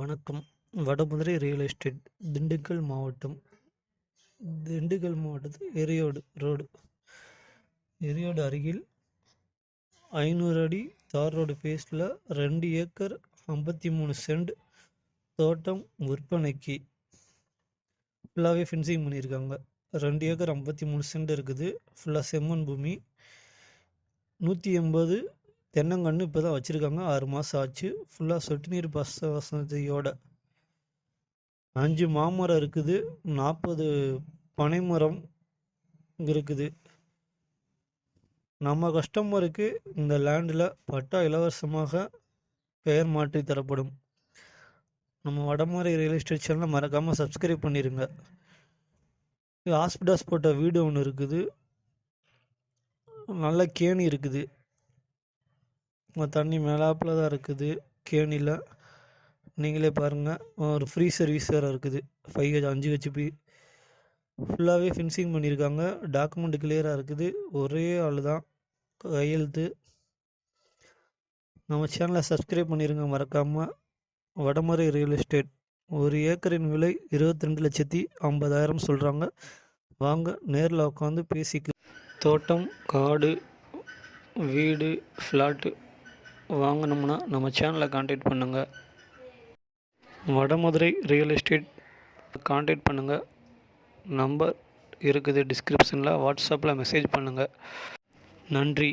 வணக்கம். Vadamadurai real estate Dindigul மாவட்டம் திண்டுக்கல் மாவட்டத்தில் எரியோடு ரோடு. எரியோடு அருகில் ஐநூறு அடி தார் ரோடு ஃபேஸில் ரெண்டு ஏக்கர் ஐம்பத்தி மூணு சென்ட் தோட்டம் விற்பனைக்கு. ஃபுல்லாகவே ஃபென்சிங் பண்ணியிருக்காங்க. ரெண்டு ஏக்கர் ஐம்பத்தி மூணு சென்ட் இருக்குது. ஃபுல்லாக செம்மண் பூமி. நூற்றி எண்பது தென்னங்கன்று இப்போ தான் வச்சுருக்காங்க. ஆறு மாதம் ஆச்சு. ஃபுல்லாக சொட்டு நீர் பச வசதியோட அஞ்சு மாமரம் இருக்குது. நாற்பது பனைமரம் இருக்குது. நம்ம கஸ்டமருக்கு இந்த லேண்டில் பட்டா இலவசமாக பெயர் மாற்றி தரப்படும். நம்ம வடமறை ரியல் எஸ்டேட் சேனலை மறக்காமல் சப்ஸ்கிரைப் பண்ணிடுங்க ஹாஸ்பிட்டாஸ் போட்ட வீடு ஒன்று இருக்குது. நல்ல கேணி இருக்குது. தண்ணி மேலாப்பில் தான் இருக்குது. கேணியில் நீங்களே பாருங்கள் ஒரு ஃப்ரீ சர்வீஸ் வேறு இருக்குது. ஃபைவ் ஹெச் அஞ்சு ஹெச்பி ஃபுல்லாகவே ஃபினிஷிங் பண்ணியிருக்காங்க டாக்குமெண்ட் கிளியராக இருக்குது. ஒரே ஆள் தான். கையெழுத்து நம்ம சேனலை சப்ஸ்கிரைப் பண்ணிடுங்க மறக்காமல் வடமறை ரியல் எஸ்டேட் ஒரு ஏக்கரின் விலை இருபத்தி ரெண்டு லட்சத்தி ஐம்பதாயிரம் சொல்கிறாங்க வாங்க நேரில் உட்காந்து பேசிக்க தோட்டம் காடு வீடு ஃப்ளாட்டு வாங்கணும்னா நம்ம சேனலை காண்டாக்ட் பண்ணுங்கள் வடமதுரை ரியல் எஸ்டேட் காண்டாக்ட் பண்ணுங்கள் நம்பர் இருக்குது டிஸ்கிரிப்ஷனில் வாட்ஸ்அப்பில் மெசேஜ் பண்ணுங்கள் நன்றி.